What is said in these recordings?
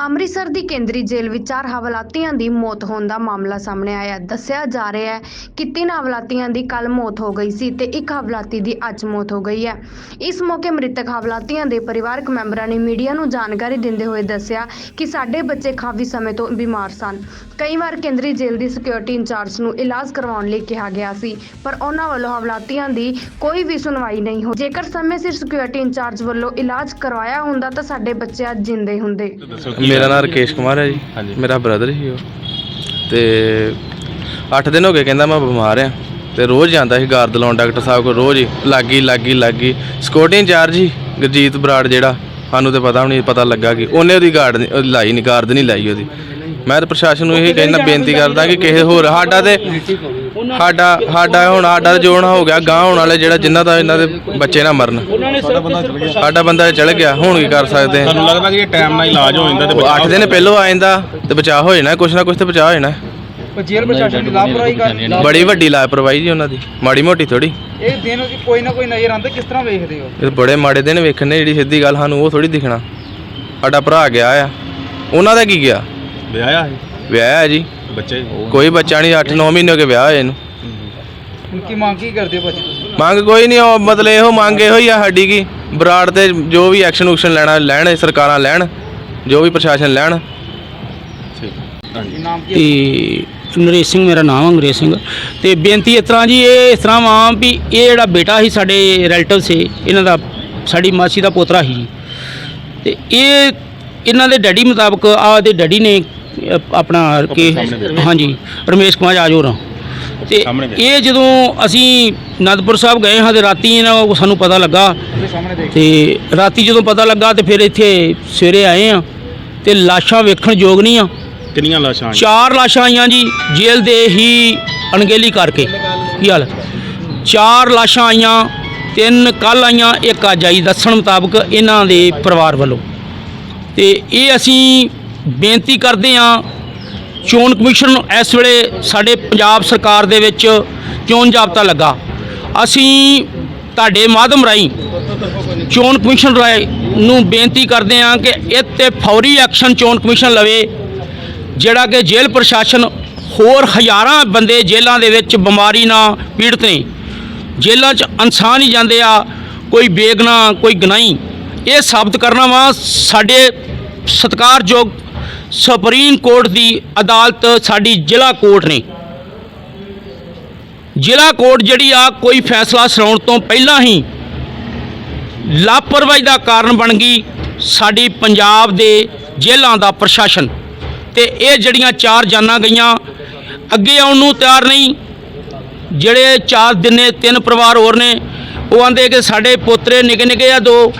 ਅੰਮ੍ਰਿਤਸਰ ਦੀ ਕੇਂਦਰੀ ਜੇਲ੍ਹ ਵਿੱਚ ਚਾਰ ਹਵਾਲਾਤੀਆਂ ਦੀ ਮੌਤ ਹੋਣ ਦਾ ਮਾਮਲਾ ਸਾਹਮਣੇ ਆਇਆ। ਹੈ। ਦੱਸਿਆ ਜਾ ਰਿਹਾ ਹੈ ਕਿ ਤਿੰਨ ਹਵਾਲਾਤੀਆਂ ਦੀ ਕੱਲ ਮੌਤ ਹੋ ਗਈ ਸੀ ਤੇ ਇੱਕ ਹਵਾਲਾਤੀ ਦੀ ਅੱਜ ਮੌਤ ਹੋ ਗਈ ਹੈ। ਇਸ ਮੌਕੇ ਮ੍ਰਿਤਕ ਹਵਾਲਾਤੀਆਂ ਦੇ ਪਰਿਵਾਰਕ ਮੈਂਬਰਾਂ ਨੇ ਮੀਡੀਆ ਨੂੰ ਜਾਣਕਾਰੀ ਦਿੰਦੇ ਹੋਏ ਦੱਸਿਆ ਕਿ ਸਾਡੇ ਬੱਚੇ ਕਾਫੀ ਸਮੇਂ ਤੋਂ ਬਿਮਾਰ ਸਨ। ਕਈ ਵਾਰ ਕੇਂਦਰੀ ਜੇਲ੍ਹ ਦੀ ਸਿਕਿਉਰਿਟੀ ਇੰਚਾਰਜ ਨੂੰ ਇਲਾਜ ਕਰਵਾਉਣ ਲਈ ਕਿਹਾ ਗਿਆ ਸੀ, ਪਰ ਉਹਨਾਂ ਵੱਲੋਂ ਹਵਾਲਾਤੀਆਂ ਦੀ ਕੋਈ ਵੀ ਸੁਣਵਾਈ ਨਹੀਂ ਹੋਈ ਜੇਕਰ ਸਮੇਂ ਸਿਰ ਸਿਕਿਉਰਿਟੀ ਇੰਚਾਰਜ ਵੱਲੋਂ ਇਲਾਜ ਕਰਵਾਇਆ ਹੁੰਦਾ ਤਾਂ ਸਾਡੇ ਬੱਚੇ ਅੱਜ ਜਿੰਦੇ ਹੁੰਦੇ। ਮੇਰਾ ਨਾਮ ਰਕੇਸ਼ ਕੁਮਾਰ ਹੈ ਜੀ। ਹਾਂਜੀ। ਮੇਰਾ ਬ੍ਰਦਰ ਸੀ ਉਹ। ਤੇ 8 ਦਿਨ ਹੋ ਗਏ ਕਹਿੰਦਾ ਮੈਂ ਬਿਮਾਰ ਆ ਤੇ ਰੋਜ਼ ਜਾਂਦਾ ਸੀ ਗਾਰਦ ਲਾਉਣ ਡਾਕਟਰ ਸਾਹਿਬ ਕੋਲ ਰੋਜ਼ ਹੀ। ਲੱਗੀ ਲੱਗੀ ਲੱਗੀ। ਸਿਕਿਉਰਟੀ ਇੰਚਾਰਜ ਹੀ ਗੁਰਜੀਤ ਬਰਾੜ ਜਿਹੜਾ। ਸਾਨੂੰ ਤੇ ਪਤਾ ਵੀ ਨਹੀਂ ਪਤਾ ਲੱਗਾ ਕਿ ਉਹਨੇ ਉਹਦੀ ਗਾਰਡ ਲਾਈ ਨਹੀਂ ਗਾਰਦ ਨਹੀਂ ਲਾਈ ਉਹਦੀ। ਮੈਂ ਤਾਂ ਪ੍ਰਸ਼ਾਸਨ ਨੂੰ ਇਹ ਕਹਿਣਾ ਬੇਨਤੀ ਕਰਦਾ ਕਿ ਕਿਸੇ ਹੋਰ ਸਾਡਾ ਤੇ ਸਾਡਾ ਸਾਡਾ ਹੁਣ ਸਾਡਾ ਜੋਣ ਹੋ ਗਿਆ ਗਾਂ ਹੋਣ ਵਾਲੇ ਜਿਹੜਾ ਜਿਨ੍ਹਾਂ ਦਾ ਇਹਨਾਂ ਦੇ ਬੱਚੇ ਨਾ ਮਰਨ। ਸਾਡਾ ਬੰਦਾ ਚਲ ਗਿਆ ਹੁਣ ਕੀ ਕਰ ਸਕਦੇ ਹਾਂ ਤੁਹਾਨੂੰ ਲੱਗਦਾ ਕਿ ਇਹ ਟਾਈਮ ਨਾਲ ਇਲਾਜ ਹੋ ਜਾਂਦਾ ਤੇ ਉਹ 8 ਦਿਨ ਪਹਿਲੋਂ ਆ ਜਾਂਦਾ ਤੇ ਬਚਾਅ ਹੋ ਜਾਣਾ ਕੁਛ ਨਾ ਕੁਛ ਤੇ ਬਚਾਅ ਹੋ ਜਾਣਾ। ਪਰ ਜੇਲ੍ਹ ਪ੍ਰਸ਼ਾਸਨ ਦੀ ਲਾਪਰਵਾਹੀ ਕਰ ਬੜੀ ਵੱਡੀ ਲਾਪਰਵਾਹੀ ਜੀ ਉਹਨਾਂ ਦੀ ਮਾੜੀ ਮੋਟੀ ਥੋੜੀ ਇਹ ਦਿਨ ਦੀ ਕੋਈ ਨਾ ਕੋਈ ਨਜ਼ਰ ਆਉਂਦਾ ਕਿਸ ਤਰ੍ਹਾਂ ਵੇਖਦੇ ਹੋ? ਇਹ ਬੜੇ ਮਾੜੇ ਦਿਨ ਵੇਖਣੇ ਜਿਹੜੀ ਸਿੱਧੀ ਗੱਲ ਸਾਨੂੰ ਉਹ ਥੋੜੀ ਦਿਖਣਾ। ਸਾਡਾ ਭਰਾ ਗਿਆ ਆ ਉਹਨਾਂ ਦਾ ਕੀ ਗਿਆ? ਵਿਆਹਿਆ ਹੈ ਵਿਆਹ ਹੈ ਜੀ। ਬੱਚੇ ਕੋਈ ਬੱਚਾ ਨਹੀਂ 8-9 ਮਹੀਨੇ ਹੋ ਗਏ ਵਿਆਹ ਹੋਏ ਇਹਨੂੰ ਹੁਣ ਕੀ ਮੰਗ ਕੀ ਕਰਦੇ ਹੋ ਭਾਜੀ ਤੁਸੀਂ? ਮੰਗ ਕੋਈ ਨਹੀਂ ਉਹ ਮਤਲਬ ਇਹੋ ਮੰਗ ਇਹੋ ਹੀ ਆ ਸਾਡੀ ਕੀ ਬਰਾੜ ਤੇ ਜੋ ਵੀ ਐਕਸ਼ਨ ਉਕਸ਼ਨ ਲੈਣਾ ਲੈਣ ਸਰਕਾਰਾਂ ਲੈਣ ਜੋ ਵੀ ਪ੍ਰਸ਼ਾਸਨ ਲੈਣ। ਠੀਕ। ਹਾਂਜੀ। ਨਾਮ ਕੀ ਹੈ? ਤੇ ਨਰੇਸ਼ ਸਿੰਘ ਮੇਰਾ ਨਾਮ ਹੈ ਅੰਗਰੇਜ਼ ਸਿੰਘ। ਤੇ ਬੇਨਤੀ ਇਸ ਤਰ੍ਹਾਂ ਜੀ ਇਹ ਇਸ ਤਰ੍ਹਾਂ ਵਾ ਵੀ ਇਹ ਜਿਹੜਾ ਬੇਟਾ ਸੀ ਸਾਡੇ ਰਿਲੇਟਿਵ ਸੀ ਇਹਨਾਂ ਦਾ ਸਾਡੀ ਮਾਸੀ ਦਾ ਪੋਤਰਾ ਸੀ ਜੀ। ਤੇ ਇਹ ਇਹਨਾਂ ਦੇ ਡੈਡੀ ਮੁਤਾਬਕ ਆ ਦੇ ਡੈਡੀ ਨੇ ਅ, ਆਪਣਾ ਕਿ। ਹਾਂਜੀ ਰਮੇਸ਼ ਕੁਮਾਰ ਆਜੋ ਰਾਂ ਤੇ। ਇਹ ਜਦੋਂ ਅਸੀਂ ਅਨੰਦਪੁਰ ਸਾਹਿਬ ਗਏ ਹਾਂ ਤੇ ਰਾਤੀ ਇਹਨਾਂ ਨੂੰ ਸਾਨੂੰ ਪਤਾ ਲੱਗਾ ਤੇ ਰਾਤੀ ਜਦੋਂ ਪਤਾ ਲੱਗਾ ਤੇ ਫਿਰ ਇੱਥੇ ਸਵੇਰੇ ਆਏ ਆ ਤੇ ਲਾਸ਼ਾਂ ਵੇਖਣ ਯੋਗ ਨਹੀਂ ਆ ਕਿੰਨੀਆਂ ਲਾਸ਼ਾਂ ਆਈਆਂ? ਚਾਰ ਲਾਸ਼ਾਂ ਆਈਆਂ ਜੀ ਜੇਲ੍ਹ ਦੇ ਹੀ ਅਣਗਹਿਲੀ ਕਰਕੇ ਕੀ ਹਾਲ ਹੈ? ਚਾਰ ਲਾਸ਼ਾਂ ਆਈਆਂ ਤਿੰਨ ਕੱਲ ਆਈਆਂ ਇੱਕ ਅੱਜ ਆਈ ਦੱਸਣ ਮੁਤਾਬਕ ਇਹਨਾਂ ਦੇ ਪਰਿਵਾਰ ਵੱਲੋਂ ਤੇ ਇਹ ਅਸੀਂ ਬੇਨਤੀ ਕਰਦੇ ਹਾਂ, ਚੋਣ ਕਮਿਸ਼ਨ ਨੂੰ ਇਸ ਵੇਲੇ ਸਾਡੇ ਪੰਜਾਬ ਸਰਕਾਰ ਦੇ ਵਿੱਚ ਚੋਣ ਜਾਬਤਾ ਲੱਗਾ? ਅਸੀਂ ਤੁਹਾਡੇ ਮਾਧਮ ਰਾਹੀਂ ਚੋਣ ਕਮਿਸ਼ਨ ਰਾਏ ਨੂੰ ਬੇਨਤੀ ਕਰਦੇ ਹਾਂ ਕਿ ਇਹ 'ਤੇ ਫੌਰੀ ਐਕਸ਼ਨ ਚੋਣ ਕਮਿਸ਼ਨ ਲਵੇ, ਜਿਹੜਾ ਕਿ ਜੇਲ੍ਹ ਪ੍ਰਸ਼ਾਸਨ ਹੋਰ ਹਜ਼ਾਰਾਂ ਬੰਦੇ ਜੇਲ੍ਹਾਂ ਦੇ ਵਿੱਚ ਬਿਮਾਰੀ ਨਾਲ ਪੀੜਤ ਨੇ। ਜੇਲ੍ਹਾਂ 'ਚ ਇਨਸਾਨ ਹੀ ਜਾਂਦੇ ਆ, ਕੋਈ ਬੇਗਨਾ ਕੋਈ ਗਨਾਈ ਇਹ ਸਾਬਤ ਕਰਨਾ ਵਾ, ਸਾਡੇ ਸਤਿਕਾਰਯੋਗ ਸੁਪਰੀਮ ਕੋਰਟ ਦੀ ਅਦਾਲਤ ਸਾਡੀ ਜ਼ਿਲ੍ਹਾ ਕੋਰਟ ਨੇ। ਜ਼ਿਲ੍ਹਾ ਕੋਰਟ ਜਿਹੜੀ ਆ, ਕੋਈ ਫੈਸਲਾ ਸੁਣਾਉਣ ਤੋਂ ਪਹਿਲਾਂ ਹੀ ਲਾਪਰਵਾਹੀ ਦਾ ਕਾਰਨ ਬਣ ਗਈ ਸਾਡੀ ਪੰਜਾਬ ਦੇ ਜੇਲ੍ਹਾਂ ਦਾ ਪ੍ਰਸ਼ਾਸਨ। ਤੇ ਇਹ ਜਿਹੜੀਆਂ ਚਾਰ ਜਾਨਾਂ ਗਈਆਂ, ਅੱਗੇ ਆਉਣ ਨੂੰ ਤਿਆਰ ਨਹੀਂ, ਜਿਹੜੇ ਚਾਰ ਦਿਨੇ ਤਿੰਨ ਪਰਿਵਾਰ ਹੋਰ ਨੇ, ਉਹ ਆਂਦੇ ਕਿ ਸਾਡੇ ਪੋਤਰੇ ਨਿੱਕੇ ਨਿੱਕੇ ਆ ਦੋ,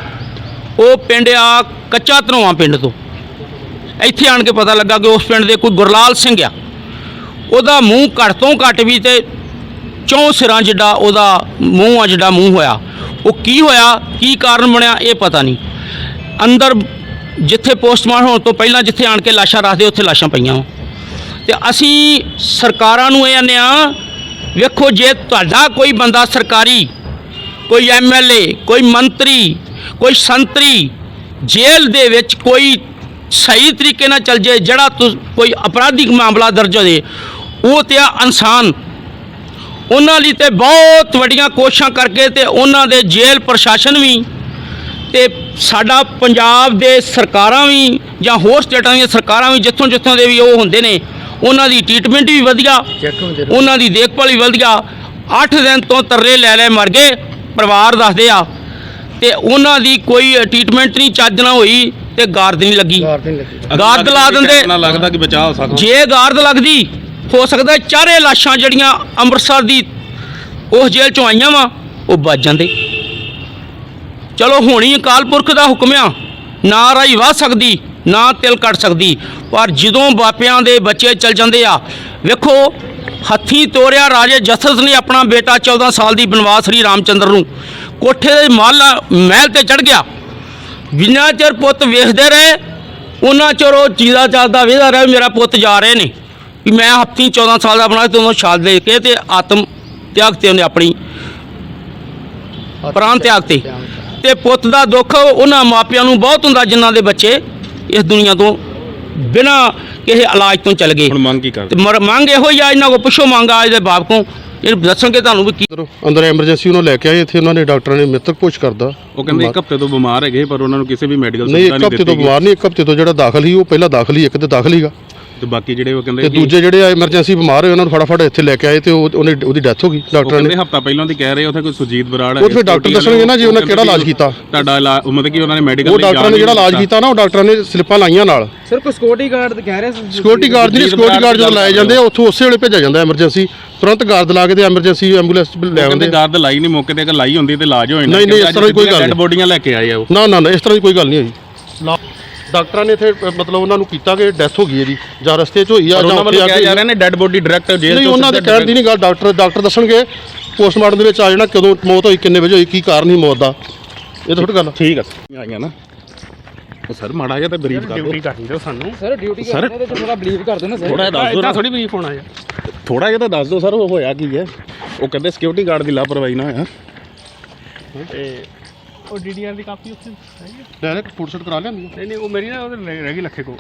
ਉਹ ਪਿੰਡ ਆ ਕੱਚਾ ਧਨੋਆ ਪਿੰਡ ਤੋਂ। ਇੱਥੇ ਆਣ ਕੇ ਪਤਾ ਲੱਗਾ ਕਿ ਉਸ ਪਿੰਡ ਦੇ ਕੋਈ ਗੁਰਲਾਲ ਸਿੰਘ ਆ। ਉਹਦਾ ਮੂੰਹ ਘੱਟ ਤੋਂ ਘੱਟ ਵੀ ਤੇ ਚੌਂ ਸਿਰਾਂ ਜਿੱਡਾ ਉਹਦਾ ਮੂੰਹ ਆ ਜਿਹੜਾ ਮੂੰਹ ਹੋਇਆ। ਉਹ ਕੀ ਹੋਇਆ, ਕੀ ਕਾਰਨ ਬਣਿਆ, ਇਹ ਪਤਾ ਨਹੀਂ। ਅੰਦਰ ਜਿੱਥੇ ਪੋਸਟਮਾਰਟਮ ਹੋਣ ਤੋਂ ਪਹਿਲਾਂ ਜਿੱਥੇ ਆਣ ਕੇ ਲਾਸ਼ਾਂ ਰੱਖਦੇ, ਉੱਥੇ ਲਾਸ਼ਾਂ ਪਈਆਂ ਵਾਂ। ਤੇ ਅਸੀਂ ਸਰਕਾਰਾਂ ਨੂੰ ਇਹ ਆਨੇ ਆ, ਵੇਖੋ ਜੇ ਤੁਹਾਡਾ ਕੋਈ ਬੰਦਾ ਸਰਕਾਰੀ, ਕੋਈ ਐਮਐਲਏ ਕੋਈ ਮੰਤਰੀ, ਕੋਈ ਸੰਤਰੀ ਜੇਲ੍ਹ ਦੇ ਵਿੱਚ ਕੋਈ ਸਹੀ ਤਰੀਕੇ ਨਾਲ ਚੱਲ ਜੇ ਜਿਹੜਾ ਕੋਈ ਅਪਰਾਧਿਕ ਮਾਮਲਾ ਦਰਜ ਹੋ ਜੇ ਉਹ ਤੇ ਆ ਇਨਸਾਨ। ਉਹਨਾਂ ਲਈ ਤੇ ਬਹੁਤ ਵੱਡੀਆਂ ਕੋਸ਼ਿਸ਼ਾਂ ਕਰਕੇ ਤੇ ਉਹਨਾਂ ਦੇ ਜੇਲ੍ਹ ਪ੍ਰਸ਼ਾਸਨ ਵੀ ਤੇ ਸਾਡਾ ਪੰਜਾਬ ਦੇ ਸਰਕਾਰਾਂ ਵੀ ਜਾਂ ਹੋਰ ਸਟੇਟਾਂ ਦੀਆਂ ਸਰਕਾਰਾਂ ਵੀ ਜਿੱਥੋਂ ਜਿੱਥੋਂ ਦੇ ਵੀ ਉਹ ਹੁੰਦੇ ਨੇ ਉਹਨਾਂ ਦੀ ਟ੍ਰੀਟਮੈਂਟ ਵੀ ਵਧੀਆ ਉਹਨਾਂ ਦੀ ਦੇਖਭਾਲ ਵੀ ਵਧੀਆ। 8 ਦਿਨ ਤੋਂ ਤਰਲੇ ਲੈ ਲੈ ਮਰ ਗਏ ਪਰਿਵਾਰ ਦੱਸਦੇ ਆ। ਤੇ ਉਹਨਾਂ ਦੀ ਕੋਈ ਟ੍ਰੀਟਮੈਂਟ ਨਹੀਂ ਚੱਜ ਨਾਲ ਹੋਈ। ਤੇ ਗਾਰਦ ਨਹੀਂ ਲੱਗੀ। ਗਾਰਦ ਲਾ ਦਿੰਦੇ। ਨਾ ਲੱਗਦਾ ਕਿ ਬਚਾਅ ਹੋ ਸਕਦਾ। ਜੇ ਗਾਰਦ ਲੱਗਦੀ ਹੋ ਸਕਦਾ ਚਾਰੇ ਲਾਸ਼ਾਂ ਜਿਹੜੀਆਂ ਅੰਮ੍ਰਿਤਸਰ ਦੀ ਉਸ ਜੇਲ੍ਹ ਚੋਂ ਆਈਆਂ ਵਾ ਉਹ ਬਚ ਜਾਂਦੇ। ਚਲੋ ਹੋਣੀ ਅਕਾਲ ਪੁਰਖ ਦਾ ਹੁਕਮ ਆ। ਨਾ ਰਾਈ ਵਾਹ ਸਕਦੀ ਨਾ ਤਿਲ ਕੱਟ ਸਕਦੀ। ਪਰ ਜਦੋਂ ਬਾਪਿਆਂ ਦੇ ਬੱਚੇ ਚਲ ਜਾਂਦੇ ਆ ਵੇਖੋ ਹੱਥੀਂ ਤੋਰਿਆ ਰਾਜੇ ਜਸਰਤ ਨੇ ਆਪਣਾ ਬੇਟਾ 14 ਸਾਲ ਦੀ ਬਨਵਾਸ ਸ੍ਰੀ ਰਾਮਚੰਦਰ ਨੂੰ। ਕੋਠੇ ਦੇ ਮਹਿਲ ਤੇ ਚੜ ਗਿਆ। ਜਿੰਨਾ ਚਿਰ ਪੁੱਤ ਵੇਖਦੇ ਰਹੇ ਉਹਨਾਂ ਚਿਰ ਉਹ ਚੀਜ਼ਾ ਚੱਲਦਾ ਵੇਖਦਾ ਰਿਹਾ ਮੇਰਾ ਪੁੱਤ ਜਾ ਰਹੇ ਨੇ। ਵੀ ਮੈਂ ਹੱਥੀਂ 14 ਸਾਲ ਦਾ ਬਣਾ ਤੇ ਉਹਨੂੰ ਛਾਲ ਦੇ ਕੇ ਤੇ ਆਤਮ ਤਿਆਗ ਤੇ ਉਹਨੇ ਆਪਣੀ ਪ੍ਰਾਣ ਤਿਆਗ ਤੇ। ਤੇ ਪੁੱਤ ਦਾ ਦੁੱਖ ਉਹਨਾਂ ਮਾਪਿਆਂ ਨੂੰ ਬਹੁਤ ਹੁੰਦਾ ਜਿਨ੍ਹਾਂ ਦੇ ਬੱਚੇ ਇਸ ਦੁਨੀਆ ਤੋਂ ਬਿਨਾ ਕਿਸੇ ਇਲਾਜ ਤੋਂ ਚਲ ਗਏ। ਹੁਣ ਮੰਗ ਕੀ ਕਰਦੇ? ਮੰਗ ਇਹੋ ਹੀ ਆ ਇਹਨਾਂ ਕੋ ਪੁੱਛੋ ਮੰਗ ਆ ਇਹਦੇ ਬਾਪ ਕੋ ਇਹ ਦੱਸਣਗੇ ਤੁਹਾਨੂੰ ਵੀ ਕੀ ਅੰਦਰ- ਅੰਦਰ ਐਮਰਜੈਂਸੀ ਉਹਨਾਂ ਲੈ ਕੇ ਆਏ ਇੱਥੇ ਉਹਨਾਂ ਨੇ ਡਾਕਟਰਾਂ ਨੇ ਮ੍ਰਿਤਕ ਪੁੱਛ ਕਰਦਾ ਉਹ ਕਹਿੰਦੇ ਇੱਕ ਹਫ਼ਤੇ ਤੋਂ ਬਿਮਾਰ ਹੈਗੇ ਪਰ ਉਹਨਾਂ ਨੂੰ ਕਿਸੇ ਵੀ ਮੈਡੀਕਲ ਨਹੀਂ ਸੁਵਿਧਾ ਇੱਕ ਨਹੀਂ ਹਫ਼ਤੇ ਤੋਂ ਦਿੱਤੀ ਗਈ। ਬਿਮਾਰ ਨਹੀਂ ਇੱਕ ਹਫ਼ਤੇ ਤੋਂ ਜਿਹੜਾ ਦਾਖਲ ਸੀ ਉਹ ਪਹਿਲਾਂ ਦਾਖਲ ਹੀ ਇੱਕ ਤੇ ਦਾਖਲ ਹੀਗਾ ਤੇ ਬਾਕੀ ਜਿਹੜੇ ਉਹ ਕਹਿੰਦੇ ਤੇ ਦੂਜੇ ਜਿਹੜੇ ਐਮਰਜੈਂਸੀ ਬਿਮਾਰ ਹੋਏ ਉਹਨਾਂ ਨੂੰ ਫਟਾਫਟ ਇੱਥੇ ਲੈ ਕੇ ਆਏ ਤੇ ਉਹ ਉਹਨੇ ਉਹਦੀ ਡੈਥ ਹੋ ਗਈ ਡਾਕਟਰਾਂ ਨੇ। ਹਫ਼ਤਾ ਪਹਿਲਾਂ ਦੀ ਕਹਿ ਰਹੇ ਉੱਥੇ ਕੋਈ ਸੁਜੀਤ ਬਰਾੜ ਉਹ ਫਿਰ ਡਾਕਟਰ ਦੱਸਣਗੇ ਨਾ ਜੀ ਉਹਨਾਂ ਕਿਹੜਾ ਇਲਾਜ ਕੀਤਾ। ਤੁਹਾਡਾ ਇਲਾਜ ਮਤਲਬ ਕਿ ਉਹਨਾਂ ਨੇ ਮੈਡੀਕਲ ਉਹ ਡਾਕਟਰਾਂ ਨੇ ਜਿਹੜਾ ਇਲਾਜ ਕੀਤਾ। ਨਾ ਉਹ ਡਾਕਟਰਾਂ ਨੇ ਸਲਿੱਪਾਂ ਲਾਈਆਂ ਨਾਲ। ਸਰ ਕੋਈ ਸਿਕਿਉਰਿਟੀ ਗਾਰਡ ਕਹਿ ਰਹੇ ਸੀ? ਸਿਕਿਉਰਿਟੀ ਗਾਰਡ ਨਹੀਂ ਜਗਜੀਤ ਸਿਕਿਉਰਿਟੀ ਗਾਰਡ ਜਦੋਂ ਲਾਏ ਜਾਂਦੇ ਆ ਉੱਥੋਂ ਉਸੇ ਵੇਲੇ ਭੇਜਿਆ ਜਾਂਦਾ ਐਮਰਜੈਂਸੀ ਤੁਰੰਤ ਗਾਰਡ ਲਾ ਕੇ ਤੇ ਐਮਰਜੈਂਸੀ ਐਂਬੂਲੈਂਸ ਲੈ ਕਹਿੰਦੇ ਆਉਂਦੇ ਗਾਰਡ ਲਾਈ ਨਹੀਂ ਮੌਕੇ ਤੇ ਅਗਰ ਲਾਈ ਹੁੰਦੀ ਤੇ ਇਲਾਜ ਹੋ ਜਾਣਾ ਨਹੀਂ, ਨਹੀਂ, ਇਸ ਤਰ੍ਹਾਂ ਦੀ ਕੋਈ ਗੱਲ ਡੈਡ ਨਹੀਂ। ਬੋਡੀਆਂ ਲੈ ਕੇ ਆਏ ਆ ਉਹ। ਨਾ ਨਾ ਨਾ ਇਸ ਤਰ੍ਹਾਂ ਦੀ ਕੋਈ ਗੱਲ ਨਹੀਂ ਹੋਈ। ਡਾਕਟਰਾਂ ਨੇ ਇੱਥੇ ਅ, ਮਤਲਬ ਉਹਨਾਂ ਨੂੰ ਕੀਤਾ ਕਿ ਡੈਥ ਹੋ ਗਈ ਇਹਦੀ ਜਾਂ ਰਸਤੇ 'ਚ ਹੋਈ ਆ ਜਾਂ ਉਹਨਾਂ ਉੱਥੇ ਵੱਲੋਂ ਆ ਕਿਹਾ ਕੇ ਜਾ ਰਿਹਾ ਨੇ ਡੈਡ ਬੋਡੀ ਡਾਇਰੈਕਟ ਜੇਲ੍ਹ ਨਹੀਂ ਤੋਂ ਉਹਨਾਂ ਦੇ ਕਹਿਣ ਦੀ ਨਹੀਂ ਗੱਲ ਡਾਕਟਰ ਡਾਕਟਰ ਦੱਸਣਗੇ ਪੋਸਟਮਾਰਟਮ ਦੇ ਵਿੱਚ ਆ ਜਾਣਾ ਕਦੋਂ ਮੌਤ ਹੋਈ ਕਿੰਨੇ ਵਜੇ ਹੋਈ ਕੀ ਕਾਰਨ ਸੀ ਮੌਤ ਦਾ। ਇਹ ਥੋੜੀ ਗੱਲ ਆ। ਠੀਕ ਆ। ਆਈਆਂ ਨਾ। ਉਹ ਸਰ ਮਾੜਾ ਜਿਹਾ ਤਾਂ ਬਰੀਫ ਕਰ ਦਿਓ ਕਰਨੀ ਦਿਓ ਸਾਨੂੰ। ਸਰ ਡਿਊਟੀ Sir- ਕਰਦੇ ਤੇ ਥੋੜਾ ਬਲੀਵ ਕਰ ਦਿਓ ਨਾ ਸਰ ਥੋੜਾ ਜਿਹਾ ਦੱਸ ਦਿਓ ਇਦਾਂ ਨਾ। ਥੋੜੀ ਬਰੀਫ ਹੋਣਾ ਯਾਰ ਥੋੜਾ ਜਿਹਾ ਤਾਂ ਦੱਸ ਦਿਓ ਸਰ ਉਹ ਹੋਇਆ ਕੀ ਹੈ? ਉਹ ਕਹਿੰਦੇ ਸਿਕਿਉਰਿਟੀ ਗਾਰਡ ਦੀ ਲਾਪਰਵਾਹੀ ਨਾ ਹੋਇਆ। ਤੇ ਉਹ ਡੀਡੀਆਰ ਦੀ ਕਾਪੀ ਉੱਥੇ ਹੈਗੀ ਆ? ਡਾਇਰੈਕਟ ਫੋਟੋ ਸ਼ੂਟ ਕਰਾ ਲਿਆਂਦੀ ਨਹੀਂ ਨਹੀਂ ਉਹ ਮੇਰੀ ਨਾ ਉਹਦੇ ਰਹਿ ਗਈ ਲੱਖੇ ਕੋ